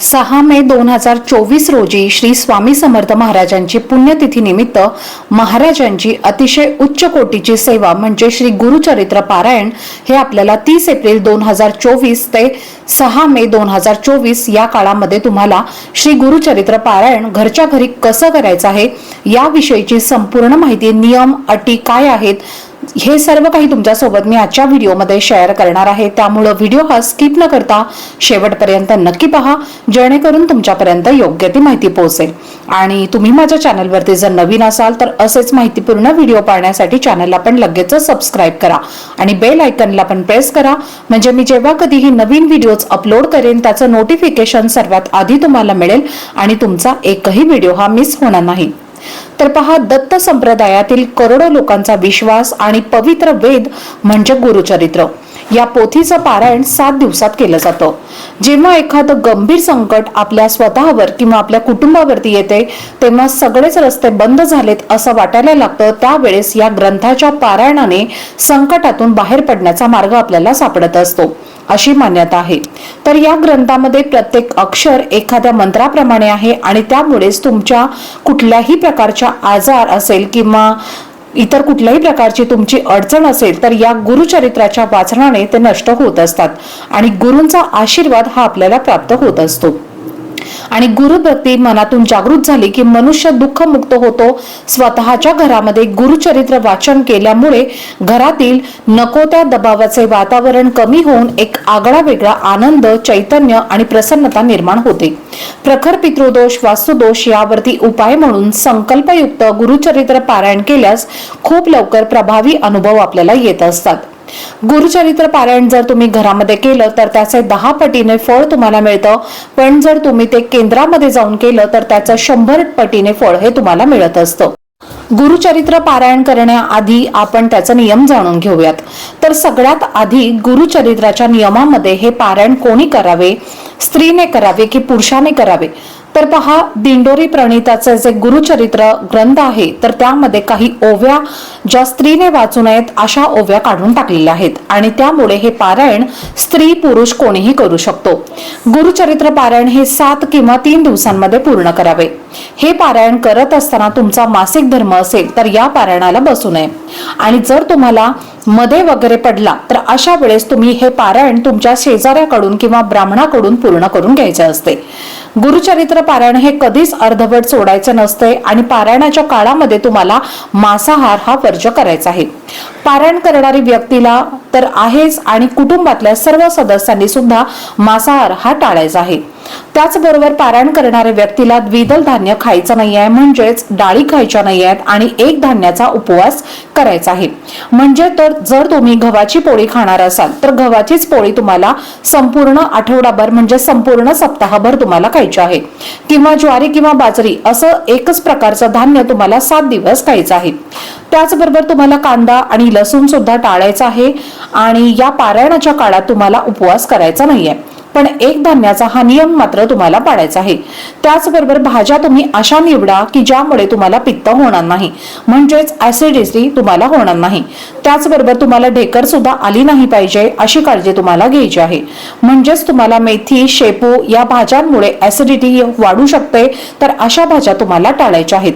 सहा मे दोन हजार चोवीस रोजी श्री स्वामी समर्थ महाराजांची पुण्यतिथी निमित्त महाराजांची अतिशय उच्च कोटीची सेवा म्हणजे श्री गुरुचरित्र पारायण हे आपल्याला तीस एप्रिल दोन हजार चोवीस ते सहा मे दोन हजार चोवीस या काळामध्ये तुम्हाला श्री गुरुचरित्र पारायण घरच्या घरी कसं करायचं आहे याविषयीची संपूर्ण माहिती नियम अटी काय आहेत हे सर्व काही तुमच्यासोबत मी आजच्या व्हिडिओमध्ये शेअर करणार आहे. त्यामुळं व्हिडिओ हा स्किप न करता शेवटपर्यंत नक्की पहा जेणेकरून तुमच्यापर्यंत योग्य ती माहिती पोहोचेल. आणि तुम्ही माझ्या चॅनलवरती जर नवीन असाल तर असेच माहितीपूर्ण व्हिडिओ पाहण्यासाठी चॅनलला पण लगेच सबस्क्राईब करा. आणि बेल आयकनला पण प्रेस करा. म्हणजे मी जेव्हा कधीही नवीन व्हिडिओज अपलोड करेन त्याचं नोटिफिकेशन सर्वात आधी तुम्हाला मिळेल आणि तुमचा एकही व्हिडिओ हा मिस होणार नाही. तर पहा दत्त संप्रदायातील करोडो लोकांचा विश्वास आणि पवित्र वेद म्हणजे गुरुचरित्र. या पोथीचं पारायण सात दिवसात केलं जातं. जेव्हा एखादं गंभीर संकट आपल्या स्वतःवर किंवा आपल्या कुटुंबावरती येते तेव्हा सगळेच रस्ते बंद झालेत असं वाटायला लागतं. त्यावेळेस या ग्रंथाच्या पारायणाने संकटातून बाहेर पडण्याचा मार्ग आपल्याला सापडत असतो अशी मान्यता आहे. तर या ग्रंथामध्ये प्रत्येक अक्षर एखाद्या मंत्राप्रमाणे आहे आणि त्यामुळेच तुमच्या कुठल्याही प्रकारच्या आजार असेल किंवा इतर कुठल्याही प्रकारची तुमची अडचण असेल तर या गुरुचरित्राच्या वाचनाने ते नष्ट होत असतात. आणि गुरूंचा आशीर्वाद हा आपल्याला प्राप्त होत असतो. आणि गुरुभक्ती मनातून जागृत झाली की मनुष्य दुःखमुक्त होतो. स्वतःच्या घरामध्ये गुरुचरित्र वाचन केल्यामुळे घरातील नको त्या दबावाचे वातावरण कमी होऊन एक आगळा वेगळा आनंद चैतन्य आणि प्रसन्नता निर्माण होते. प्रखर पितृदोष वास्तुदोष यावरती उपाय म्हणून संकल्पयुक्त गुरुचरित्र पारायण केल्यास खूप लवकर प्रभावी अनुभव आपल्याला येत असतात. गुरुचरित्र पारायण जर तुम्ही घरामध्ये केलं तर त्याचे दहा पटीने फळ तुम्हाला मिळतं. पण जर तुम्ही ते केंद्रामध्ये जाऊन केलं तर त्याचं शंभर पटीने फळ हे तुम्हाला मिळत असतं. गुरुचरित्र पारायण करण्याआधी आपण त्याचा नियम जाणून घेऊयात. तर सगळ्यात आधी गुरुचरित्राच्या नियमामध्ये हे पारायण कोणी करावे? स्त्रीने करावे की पुरुषाने करावे? तर पहा दिंडोरी प्रणिताचे जे गुरुचरित्र ग्रंथ आहे तर त्यामध्ये काही ओव्या ज्या स्त्रीने वाचू नयेत अशा ओव्या काढून टाकलेल्या आहेत. आणि त्यामुळे हे पारायण स्त्री पुरुष कोणीही करू शकतो. गुरुचरित्र पारायण हे सात किंवा तीन दिवसांमध्ये पूर्ण करावे. हे पारायण करत असताना तुमचा मासिक धर्म असेल तर या पारायणाला बसू नये. आणि जर तुम्हाला मध्ये वगैरे पडला तर अशा वेळेस तुम्ही हे पारायण तुमच्या शेजाऱ्याकडून किंवा ब्राह्मणाकडून पूर्ण करून घ्यायचे असते. गुरुचरित्र पारायण हे कधीच अर्धवट सोडायचं नसते आणि पारायणाच्या काळामध्ये तुम्हाला मांसाहार हा वर्ज करायचा आहे. पारायण करणारी व्यक्तीला तर आहेच आणि कुटुंबातल्या सर्व सदस्यांनी सुद्धा मांसाहार हा टाळायचा आहे. त्याचबरोबर पारायण करणाऱ्या व्यक्तीला द्विदल धान्य खायचं नाही आहे म्हणजेच डाळी खायच्या नाही आहेत आणि एक धान्याचा उपवास करायचा आहे. म्हणजे तर जर तुम्ही गव्हाची पोळी खाणार असाल तर गव्हाचीच पोळी तुम्हाला संपूर्ण आठवडाभर म्हणजे संपूर्ण सप्ताहभर तुम्हाला खायची आहे. किंवा ज्वारी किंवा बाजरी असं एकच प्रकारचं धान्य तुम्हाला सात दिवस खायचं आहे. त्याचबरोबर तुम्हाला कांदा आणि लसूण सुद्धा टाळायचा आहे आणि या पारायणाच्या काळात तुम्हाला उपवास करायचा नाहीये. पण एक धान्याचा हा नियम मात्र तुम्हाला पाळायचा आहे. त्याचबरोबर भाज्या तुम्ही अशा निवडा की ज्यामुळे तुम्हाला पित्त होणार नाही. म्हणजेच ऍसिडिटी तुम्हाला होणार नाही. त्याचबरोबर तुम्हाला ढेकर सुद्धा आली नाही पाहिजे अशी काळजी तुम्हाला घ्यायची आहे. म्हणजेच तुम्हाला मेथी शेपू या भाज्यांमुळे ऍसिडिटी वाढू शकते तर अशा भाज्या तुम्हाला टाळायच्या आहेत.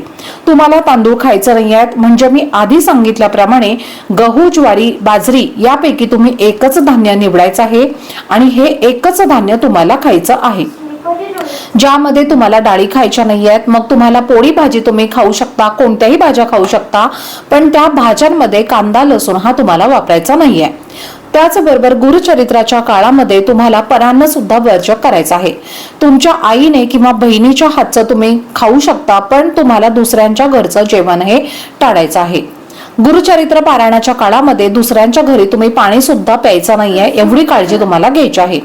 तुम्हाला तांदूळ खायचं नाही आहेत म्हणजे मी आधी सांगितल्याप्रमाणे गहू ज्वारी बाजरी यापैकी तुम्ही एकच धान्य निवडायचं आहे. आणि हे एकच धान्य तुम्हाला खायचं आहे. ज्यामध्ये तुम्हाला डाळी खायच्या नाही आहेत मग तुम्हाला पोळी भाजी तुम्ही खाऊ शकता कोणत्याही भाज्या खाऊ शकता पण त्या भाज्यांमध्ये कांदा लसूण हा तुम्हाला वापरायचा नाहीये. त्याचबरोबर गुरुचरित्राच्या काळामध्ये तुम्हाला परान्न सुद्धा वर्ज करायचं आहे. तुमच्या आईने किंवा बहिणीच्या हातचं तुम्ही खाऊ शकता पण तुम्हाला दुसऱ्यांच्या घरचं जेवण हे टाळायचं आहे. गुरुचरित्र पारायणाच्या काळामध्ये दुसऱ्यांच्या घरी तुम्ही पाणी सुद्धा प्यायचं नाहीये एवढी काळजी तुम्हाला घ्यायची आहे.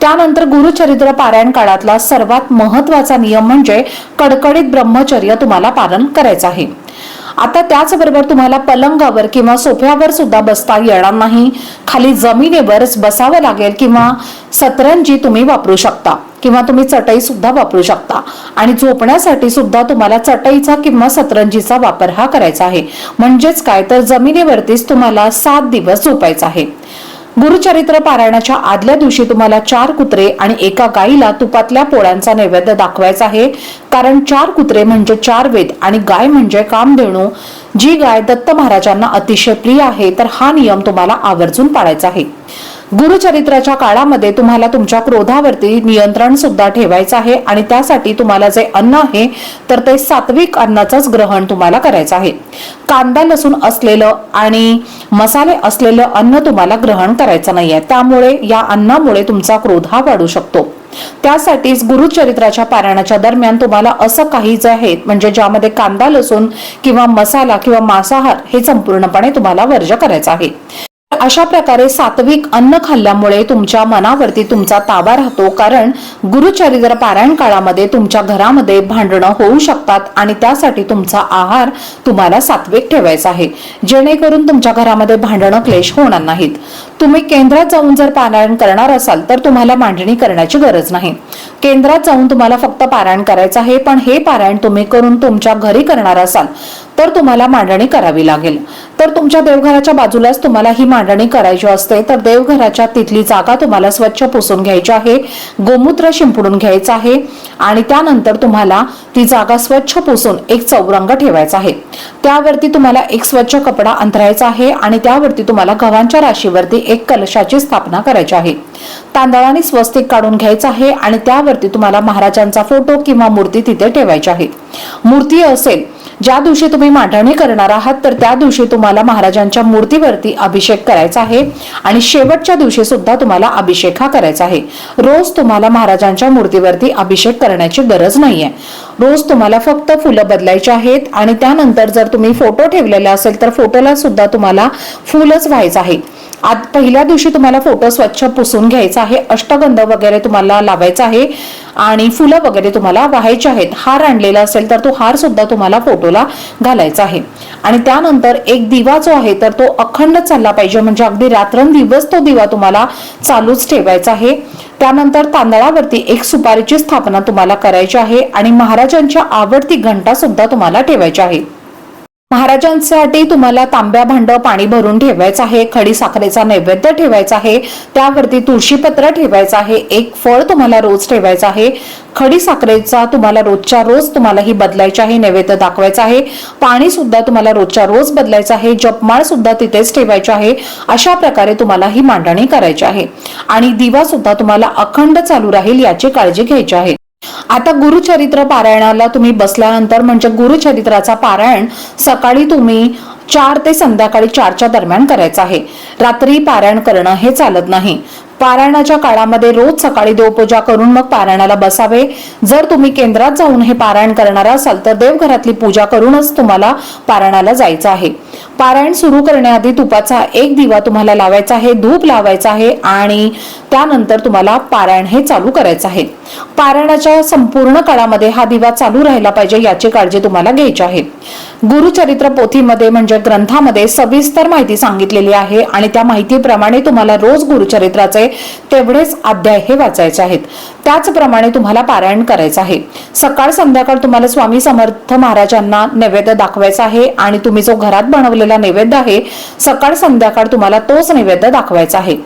त्यानंतर गुरुचरित्र पारायण काळातला सर्वात महत्त्वाचा नियम म्हणजे कडकडीत ब्रह्मचर्य तुम्हाला पालन करायचं आहे. आता त्याचबरोबर तुम्हाला पलंगावर किंवा सोफ्यावर सुद्धा बसता येणार नाही. खाली जमिनीवरच बसावं लागेल किंवा सतरंजी तुम्ही वापरू शकता. किंवा तुम्ही चटई सुद्धा वापरू शकता. आणि झोपण्यासाठी सुद्धा तुम्हाला चटईचा किंवा सतरंजीचा वापर हा करायचा आहे. म्हणजेच काय? तर जमिनीवरतीच तुम्हाला सात दिवस झोपायचा आहे. गुरुचरित्र पारायणाच्या आदल्या दिवशी तुम्हाला चार कुत्रे आणि एका गायीला तुपातल्या पोळ्यांचा नैवेद्य दाखवायचा आहे. कारण चार कुत्रे म्हणजे चार वेद आणि गाय म्हणजे कामधेणू. जी गाय दत्त महाराजांना अतिशय प्रिय आहे तर हा नियम तुम्हाला आवर्जून पाळायचा आहे. गुरुचरित्राच्या काळामध्ये तुम्हाला तुमच्या क्रोधावरती नियंत्रण सुद्धा ठेवायचं आहे आणि त्यासाठी तुम्हाला जे अन्न आहे तर ते सात्विक अन्नाचंच ग्रहण तुम्हाला करायचं आहे. कांदा लसूण असलेलं आणि मसाले असलेलं अन्न तुम्हाला ग्रहण करायचं नाहीये. त्यामुळे या अन्नामुळे तुमचा क्रोध हा वाढू शकतो. त्यासाठीच गुरुचरित्राच्या पारायणाच्या दरम्यान तुम्हाला असं काही जे आहे म्हणजे ज्यामध्ये कांदा लसूण किंवा मसाला किंवा मांसाहार हे संपूर्णपणे तुम्हाला वर्ज करायचं आहे. अशा प्रकारे सात्विक अन्न खाल्ल्यामुळे तुमच्या मनावरती तुमचा ताबा राहतो कारण गुरुचरित्र पारायण काळामध्ये तुमच्या घरामध्ये भांडणं होऊ शकतात आणि त्यासाठी तुमचा आहार तुम्हाला सात्विक ठेवायचा आहे. जेणेकरून तुमच्या घरामध्ये भांडणं क्लेश होणार नाहीत. तुम्ही केंद्रात जाऊन जर पारायण करणार असाल तर तुम्हाला मांडणी करण्याची गरज नाही. केंद्रात जाऊन तुम्हाला फक्त पारायण करायचं आहे पण हे पारायण तुम्ही करून तुमच्या घरी करणार असाल तर तुम्हाला मांडणी करावी लागेल. तर तुमच्या देवघराच्या बाजूलाच तुम्हाला ही मांडणी करायची असते. तर देवघराच्या तिथली जागा तुम्हाला स्वच्छ पुसून घ्यायची आहे गोमूत्र शिंपडून घ्यायचं आहे आणि त्यानंतर तुम्हाला ती जागा स्वच्छ पुसून एक चौरंग ठेवायचा आहे. त्यावरती तुम्हाला एक स्वच्छ कपडा अंतरायचा आहे आणि त्यावरती तुम्हाला गव्हांच्या राशीवरती एक कलशाची स्थापना करायची आहे. तांदळाने स्वस्तिक काढून घ्यायचं आहे आणि त्यावरती तुम्हाला महाराजांचा फोटो किंवा मूर्ती तिथे ठेवायची आहे. मूर्ती असेल ज्या दिवशी तुम्ही मांडणी करणार आहात तर त्या दिवशी तुम्हाला महाराजांच्या मूर्तीवरती अभिषेक करायचा आहे आणि शेवटच्या दिवशी सुद्धा तुम्हाला अभिषेक हा करायचा आहे. रोज तुम्हाला महाराजांच्या मूर्तीवरती अभिषेक करण्याची गरज नाहीये. रोज तुम्हाला फक्त फुलं बदलायची आहेत आणि त्यानंतर जर तुम्ही फोटो ठेवलेला असेल तर फोटोला सुद्धा तुम्हाला फुलच व्हायचं आहे. आज पहिल्या दिवशी तुम्हाला फोटो स्वच्छ पुसून घ्यायचा आहे अष्टगंध वगैरे तुम्हाला लावायचा आहे आणि फुलं वगैरे तुम्हाला वाहायचे आहेत. हार आणलेला असेल तर तो हार सुद्धा तुम्हाला फोटोला घालायचा आहे. आणि त्यानंतर एक दिवा जो आहे तर तो अखंड चालला पाहिजे म्हणजे अगदी रात्रंदिवस तो दिवा तुम्हाला चालूच ठेवायचा आहे. त्यानंतर तांदळावरती एक सुपारीची स्थापना तुम्हाला करायची आहे आणि महाराजांच्या आवडती घंटा सुद्धा तुम्हाला ठेवायची आहे. महाराजांसाठी तुम्हाला तांब्या भांड पाणी भरून ठेवायचं आहे खडी साखरेचा नैवेद्य ठेवायचा आहे त्यावरती तुळशीपत्र ठेवायचं आहे एक फळ तुम्हाला रोज ठेवायचं आहे खडी साखरेचा तुम्हाला रोजच्या रोज तुम्हाला ही बदलायची आहे नैवेद्य दाखवायचा आहे पाणी सुद्धा तुम्हाला रोजच्या रोज बदलायचं आहे जपमाळ सुद्धा तिथेच ठेवायची आहे अशा प्रकारे तुम्हाला ही मांडणी करायची आहे. आणि दिवा सुद्धा तुम्हाला अखंड चालू राहील याची काळजी घ्यायची आहे. आता गुरुचरित्र पारायणाला तुम्ही बसल्यानंतर म्हणजे गुरुचरित्राचा पारायण सकाळी तुम्ही चार ते संध्याकाळी चारच्या दरम्यान करायचं आहे. रात्री पारायण करणं हे चालत नाही. पारायणाच्या काळामध्ये रोज सकाळी देवपूजा करून मग पारायणाला बसावे. जर तुम्ही केंद्रात जाऊन हे पारायण करणार असाल तर देवघरातली पूजा करूनच तुम्हाला पारायणाला जायचं आहे. पारायण सुरू करण्याआधी तुपाचा एक दिवा तुम्हाला लावायचा आहे धूप लावायचा आहे आणि त्यानंतर तुम्हाला पारायण हे चालू करायचं आहे. पारायणाच्या संपूर्ण काळामध्ये हा दिवा चालू राहिला पाहिजे याची काळजी तुम्हाला घ्यायची आहे. गुरुचरित्र पोथीमध्ये म्हणजे ग्रंथामध्ये सविस्तर माहिती सांगितलेली आहे आणि त्या माहितीप्रमाणे तुम्हाला रोज गुरुचरित्राचे तेवढेच अध्याय हे वाचायचे आहेत. त्याचप्रमाणे तुम्हाला पारायण करायचं आहे. सकाळ संध्याकाळ तुम्हाला स्वामी समर्थ महाराजांना नैवेद्य दाखवायचा आहे आणि तुम्ही जो घरात बनवलेला नैवेद्य आहे सकाळ संध्याकाळ तुम्हाला तोच नैवेद्य दाखवायचा आहे.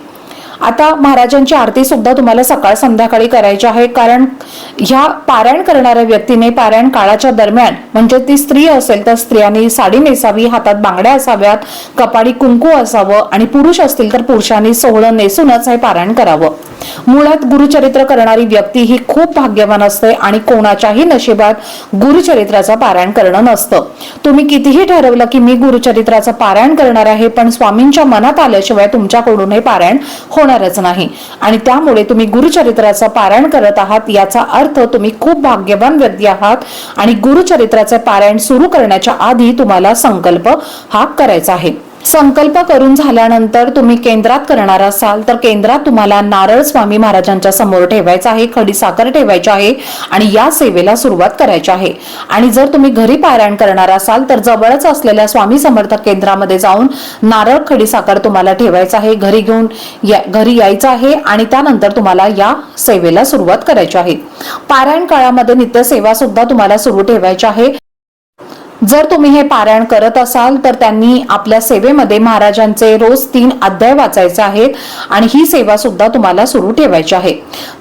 आता महाराजांची आरती सुद्धा तुम्हाला सकाळ संध्याकाळी करायची आहे. कारण ह्या पारायण करणाऱ्या व्यक्तीने पारायण काळाच्या दरम्यान म्हणजे ती स्त्री असेल तर स्त्रियांनी साडी नेसावी हातात बांगड्या असाव्यात कपाळी कुंकू असावं आणि पुरुष असतील तर पुरुषांनी सोहळं नेसूनच हे पारायण करावं. मुळात गुरुचरित्र करणारी व्यक्ती ही खूप भाग्यवान असते आणि कोणाच्याही नशिबात गुरुचरित्राचं पारायण करणं नसतं. तुम्ही कितीही ठरवलं की मी गुरुचरित्राचं पारायण करणार आहे पण स्वामींच्या मनात आल्याशिवाय तुमच्याकडून हे पारायण होणार होणारच नाही. आणि त्यामुळे तुम्ही गुरुचरित्राचं पारायण करत आहात याचा अर्थ तुम्ही खूप भाग्यवान व्यक्ती आहात. आणि गुरुचरित्राचे पारायण सुरू करण्याच्या आधी तुम्हाला संकल्प हा करायचा आहे. संकल्प करून झाल्यानंतर तुम्ही केंद्रात करणार असाल तर केंद्रात तुम्हाला नारळ स्वामी महाराजांच्या समोर ठेवायचा आहे खडी साखर ठेवायची आहे आणि या सेवेला सुरुवात करायची आहे. आणि जर तुम्ही घरी पारायण करणार असाल तर जवळच असलेल्या स्वामी समर्थ केंद्रामध्ये जाऊन नारळ खडी साखर तुम्हाला ठेवायचा आहे घरी घेऊन या घरी यायचं आहे आणि त्यानंतर तुम्हाला या सेवेला सुरुवात करायची आहे. पारायण काळामध्ये नित्यसेवा सुद्धा तुम्हाला सुरू ठेवायची आहे. जर तुम्ही हे पारायण करत असाल तर त्यांनी आपल्या सेवेमध्ये महाराजांचे रोज तीन अध्याय वाचायचे आहेत आणि ही सेवा सुद्धा तुम्हाला सुरू ठेवायची आहे.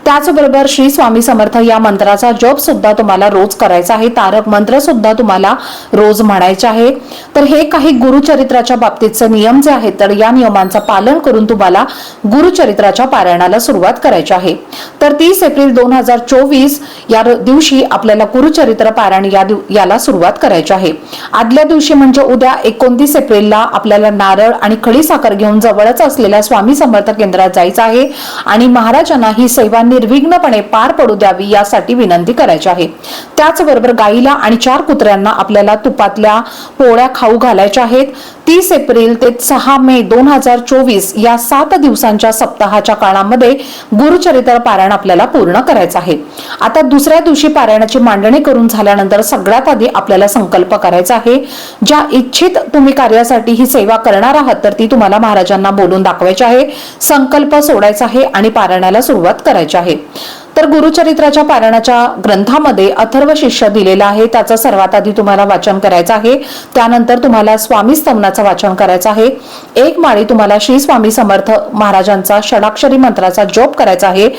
त्याचबरोबर श्री स्वामी समर्थ या मंत्राचा जप सुद्धा तुम्हाला रोज करायचा आहे. तारक मंत्र सुद्धा तुम्हाला रोज म्हणायचे आहे. तर हे काही गुरुचरित्राच्या बाबतीतचे नियम जे आहेत तर या नियमांचं पालन करून तुम्हाला गुरुचरित्राच्या पारायणाला सुरुवात करायची आहे. तर तीस एप्रिल दोन हजार चोवीस या दिवशी आपल्याला गुरुचरित्र पारायण या दिव- याला सुरुवात करायची आहे. आदल्या दिवशी म्हणजे उद्या एकोणतीस एप्रिलला आपल्याला नारळ आणि खडी साखर घेऊन जवळच असलेल्या स्वामी समर्थ केंद्रात जायचं आहे आणि महाराजांना ही सेवा निर्विघ्नपणे पार पडू द्यावी यासाठी विनंती करायची आहे. त्याचबरोबर गाईला आणि चार कुत्र्यांना आपल्याला तुपातल्या पोळ्या खाऊ घालायच्या आहेत. तीस एप्रिल ते सहा मे दोन हजार चोवीस या सात दिवसांच्या सप्ताहाच्या काळामध्ये गुरुचरित्र पारायण आपल्याला पूर्ण करायचं आहे. आता दुसऱ्या दिवशी पारायणाची मांडणी करून झाल्यानंतर सगळ्यात आधी आपल्याला संकल्प करायचा आहे. ज्या इच्छित तुम्ही कार्यासाठी ही सेवा करणार आहात तर ती तुम्हाला महाराजांना बोलून दाखवायची आहे. संकल्प सोडायचा आहे आणि पारायणाला सुरुवात करायची आहे. तर गुरुचरित्राच्या पारायणाच्या ग्रंथामध्ये अथर्व शिष्य दिलेला आहे. त्याचं सर्वात आधी तुम्हाला वाचन करायचं आहे. त्यानंतर तुम्हाला स्वामी स्तवनाचं वाचन करायचं आहे. एक माळी तुम्हाला श्री स्वामी समर्थ महाराजांचा षडाक्षरी मंत्राचा जोप करायचा आहे.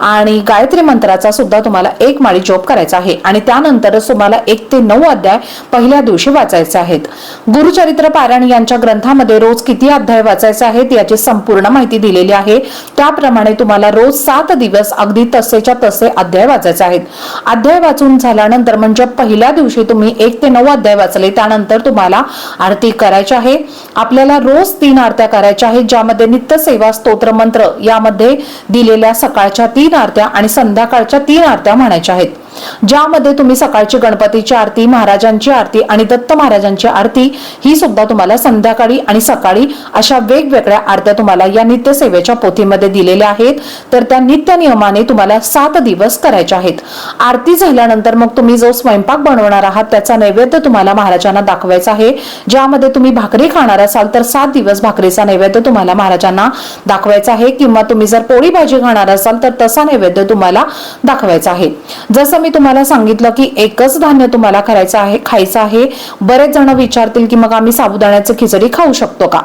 आणि गायत्री मंत्राचा सुद्धा तुम्हाला एक माळी जोप करायचा आहे. आणि त्यानंतरच तुम्हाला एक ते नऊ अध्याय पहिल्या दिवशी वाचायचे आहेत. गुरुचरित्र पारायण यांच्या ग्रंथामध्ये रोज किती अध्याय वाचायचे आहेत याची संपूर्ण माहिती दिलेली आहे. त्याप्रमाणे तुम्हाला रोज सात दिवस अगदी तसेच्या तसे अध्याय वाचायचे आहेत. अध्याय वाचून झाल्यानंतर म्हणजे पहिल्या दिवशी तुम्ही एक ते नऊ अध्याय वाचले. त्यानंतर तुम्हाला आरती करायची आहे. आपल्याला रोज तीन आरत्या करायच्या आहेत ज्यामध्ये नित्य सेवा स्तोत्र मंत्र यामध्ये दिलेल्या सकाळच्या तीन आरत्या आणि संध्याकाळच्या तीन आरत्या म्हणायच्या आहेत. ज्यामध्ये तुम्ही सकाळची गणपतीची आरती महाराजांची आरती आणि दत्त महाराजांची आरती ही सुद्धा तुम्हाला संध्याकाळी आणि सकाळी अशा वेगवेगळ्या आरत्या तुम्हाला या नित्य सेवेच्या पोथीमध्ये दिलेल्या आहेत. तर त्या नित्य नियमाने तुम्हाला सात दिवस करायच्या आहेत. आरती झाल्यानंतर मग तुम्ही जो स्वयंपाक बनवणार आहात त्याचा नैवेद्य तुम्हाला महाराजांना दाखवायचा आहे. ज्यामध्ये तुम्ही भाकरी खाणार असाल तर सात दिवस भाकरीचा नैवेद्य तुम्हाला महाराजांना दाखवायचा आहे. किंवा तुम्ही जर पोळी भाजी खाणार असाल तर तसा नैवेद्य तुम्हाला दाखवायचा आहे. जसं मी तुम्हाला सांगितलं की एकच धान्य तुम्हाला करायचं आहे खायचं आहे. बरेच जण विचारतील की मग आम्ही साबुदाण्याचं खिचडी खाऊ शकतो का?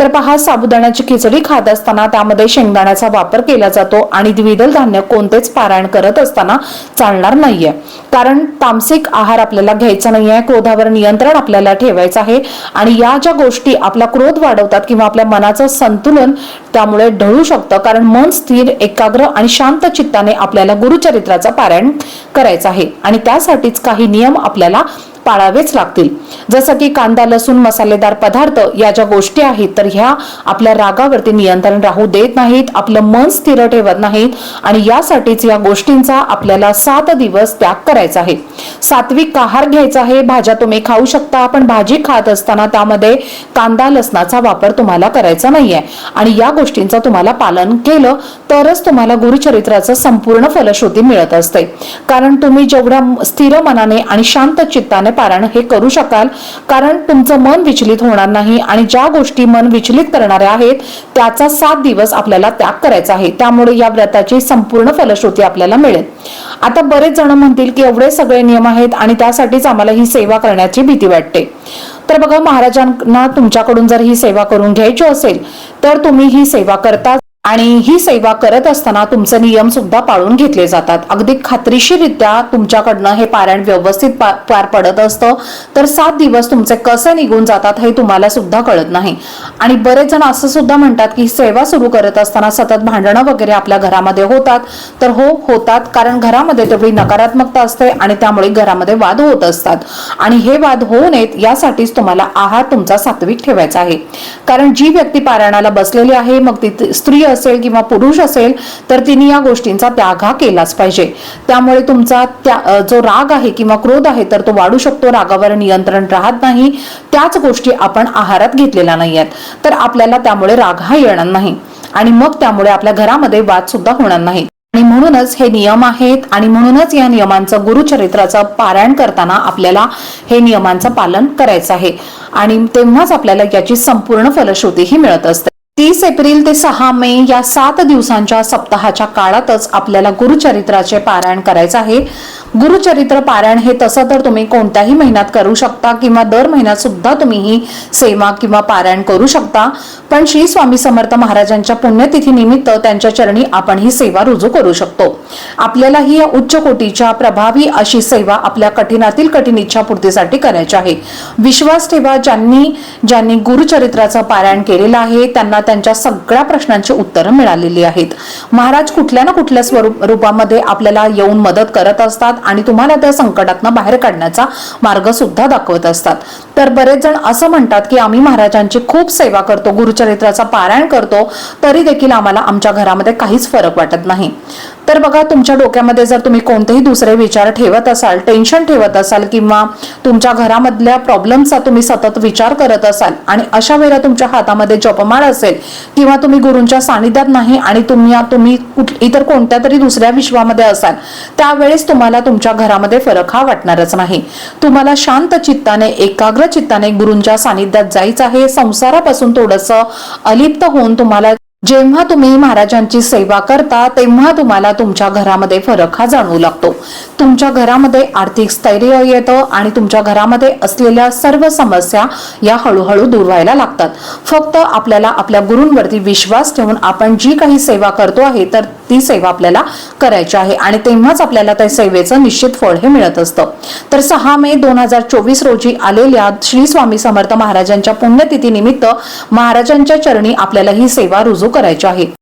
तर पहा साबुदाण्याची खिचडी खात असताना त्यामध्ये शेंगदाण्याचा वापर केला जातो आणि द्विदल धान्य कोणतेच पारायण करत असताना चालणार नाहीये. कारण तामसिक आहार आपल्याला घ्यायचा नाहीये क्रोधावर नियंत्रण आपल्याला ठेवायचं आहे आणि या ज्या गोष्टी आपला क्रोध वाढवतात किंवा आपल्या मनाचं संतुलन त्यामुळे ढळू शकतं. कारण मन स्थिर एकाग्र आणि शांत चित्ताने आपल्याला गुरुचरित्राचं पारायण करायचा आहे. आणि त्यासाठीच काही नियम आपल्याला पाळावेच लागतील. जसं की कांदा लसूण मसालेदार पदार्थ या ज्या गोष्टी आहेत तर ह्या आपल्या रागावरती नियंत्रण राहू देत नाहीत आपलं मन स्थिर ठेवत नाहीत आणि यासाठीच या गोष्टींचा आपल्याला सात दिवस त्याग करायचा आहे. सात्विक आहार घ्यायचा आहे भाज्या तुम्ही खाऊ शकता पण भाजी खात असताना त्यामध्ये कांदा लसणाचा वापर तुम्हाला करायचा नाहीये. आणि या गोष्टींचं तुम्हाला पालन केलं तरच तुम्हाला गुरुचरित्राचं संपूर्ण फलश्रुती मिळत असते. कारण तुम्ही जेवढ्या स्थिर मनाने आणि शांत चित्ताने पारायण हे करू शकाल. कारण तुमचं मन विचलित होणार नाही आणि ज्या गोष्टी मन विचलित करणाऱ्या आहेत त्याचा सात दिवस आपल्याला त्याग करायचा आहे. त्यामुळे या व्रताची संपूर्ण फलश्रुती आपल्याला मिळेल. आता बरेच जण म्हणतील की एवढे सगळे नियम आहेत आणि त्यासाठीच आम्हाला ही सेवा करण्याची भीती वाटते. तर बघा महाराजांना तुमच्याकडून जर ही सेवा करून घ्यायची असेल तर तुम्ही ही सेवा करता आणि ही सेवा करत असताना तुमचे नियम सुद्धा पाळून घेतले जातात. अगदी खात्रीशीरित्या तुमच्याकडनं हे पारायण व्यवस्थित पार पडत असतं तर सात दिवस तुमचे कसे निघून जातात हे तुम्हाला सुद्धा कळत नाही. आणि बरेच जण असं सुद्धा म्हणतात की सेवा सुरू करत असताना सतत भांडणं वगैरे आपल्या घरामध्ये होतात. तर हो होतात कारण घरामध्ये तेवढी नकारात्मकता असते आणि त्यामुळे घरामध्ये वाद होत असतात. आणि हे वाद होऊ नयेत यासाठीच तुम्हाला आहार तुमचा सात्विक ठेवायचा आहे. कारण जी व्यक्ती पारायणाला बसलेली आहे मग ती स्त्री असेल किंवा पुरुष असेल तर तिने या गोष्टींचा त्याग हा केलाच पाहिजे. त्यामुळे तुमचा त्या जो राग आहे किंवा क्रोध आहे तर तो वाढू शकतो रागावर नियंत्रण राहत नाही. त्याच गोष्टी आपण आहारात घेतलेल्या नाही आहेत तर आपल्याला त्यामुळे राग हा येणार नाही. आणि मग त्यामुळे आपल्या घरामध्ये वाद सुद्धा होणार नाही. आणि म्हणूनच हे नियम आहेत आणि म्हणूनच या नियमांचं गुरुचरित्राचं पारायण करताना आपल्याला हे नियमांचं पालन करायचं आहे. आणि तेव्हाच आपल्याला याची संपूर्ण फलश्रुती ही मिळत असते. तीस एप्रिल ते सहा मे या सात दिवसांच्या सप्ताहाच्या काळातच आपल्याला गुरुचरित्राचे पारायण करायचं आहे. गुरुचरित्र पारायण हे तसं तर तुम्ही कोणत्याही महिन्यात करू शकता किंवा दर महिन्यात सुद्धा तुम्ही ही सेवा किंवा पारायण करू शकता. पण श्री स्वामी समर्थ महाराजांच्या पुण्यतिथी निमित्त त्यांच्या चरणी आपण ही सेवा रुजू करू शकतो. आपल्याला ही या उच्च कोटीच्या प्रभावी अशी सेवा आपल्या कठीणातील कठीण इच्छापूर्तीसाठी करायची आहे. विश्वास ठेवा ज्यांनी ज्यांनी गुरुचरित्राचं पारायण केलेलं आहे त्यांना त्यांच्या सगळ्या प्रश्नांची उत्तरं मिळालेली आहेत. महाराज कुठल्या ना कुठल्या स्वरूप रूपामध्ये आपल्याला येऊन मदत करत असतात आणि तुम्हाला त्या संकटातनं बाहेर काढण्याचा मार्ग सुद्धा दाखवत असतात. तर बरेच जण असं म्हणतात की आम्ही महाराजांची खूप सेवा करतो गुरुचरित्राचा पारायण करतो तरी देखील आम्हाला आमच्या घरामध्ये काहीच फरक वाटत नाही. तर बघा तुमच्या डोक्यामध्ये जर तुम्ही कोणतेही दुसरे विचार ठेवत असाल टेन्शन ठेवत असाल किंवा तुमच्या घरामधल्या प्रॉब्लेमचा तुम्ही सतत विचार करत असाल आणि अशा वेळेला तुमच्या हातामध्ये जपमाळ असेल किंवा तुम्ही गुरूंच्या सानिध्यात नाही आणि तुम्ही तुम्ही इतर कोणत्या तरी दुसऱ्या विश्वामध्ये असाल त्यावेळेस तुम्हाला तुमच्या घरामध्ये फरक हा वाटणारच नाही. तुम्हाला शांत चित्ताने एकाग्र चित्ताने गुरूंच्या सानिध्यात जायचं आहे. संसारापासून थोडस अलिप्त होऊन तुम्हाला जेव्हा तुम्ही महाराजांची सेवा करता तेव्हा तुम्हाला तुमच्या घरामध्ये फरक हा जाणवू लागतो. तुमच्या घरामध्ये आर्थिक स्थैर्य येतं आणि तुमच्या घरामध्ये असलेल्या सर्व समस्या या हळूहळू दूर व्हायला लागतात. फक्त आपल्याला आपल्या गुरूंवरती विश्वास ठेवून आपण जी काही सेवा करतो आहे तर ती सेवा आपल्याला करायची आहे आणि तेव्हाच आपल्याला त्या सेवेचं निश्चित फळ हे मिळत असतं. तर सहा मे दोन हजार चोवीस रोजी आलेल्या श्री स्वामी समर्थ महाराजांच्या पुण्यतिथी निमित्त महाराजांच्या चरणी आपल्याला ही सेवा रुजू करायची आहे.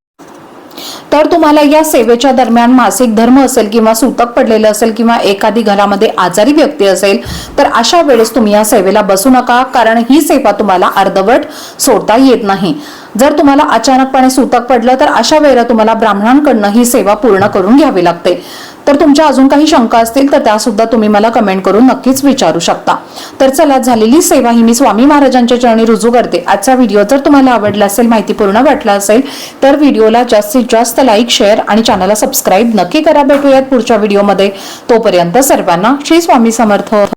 तर तुम्हाला या सेवेच्या दरम्यान मासिक धर्म असेल किंवा सूतक पडलेलं असेल किंवा एखादी घरामध्ये आजारी व्यक्ती असेल तर अशा वेळेस तुम्ही या सेवेला बसू नका कारण ही सेवा तुम्हाला अर्धवट सोडता येत नाही. जर तुम्हाला अचानकपणे सूतक पडलं तर अशा वेळेला तुम्हाला ब्राह्मणांकडनं ही सेवा पूर्ण करून घ्यावी लागते. तर तुमच्या अजून काही शंका असतील तर त्या सुद्धा तुम्ही मला कमेंट करून नक्कीच विचारू शकता. तर चला झालेली सेवा ही मी स्वामी महाराजांच्या चरणी रुजू करते. आजचा व्हिडिओ जर तुम्हाला आवडला असेल माहितीपूर्ण वाटला असेल तर व्हिडिओला जास्तीत जास्त लाईक शेअर आणि चॅनलला सबस्क्राईब नक्की करा. भेटूयात पुढच्या व्हिडिओमध्ये तोपर्यंत सर्वांना श्री स्वामी समर्थ.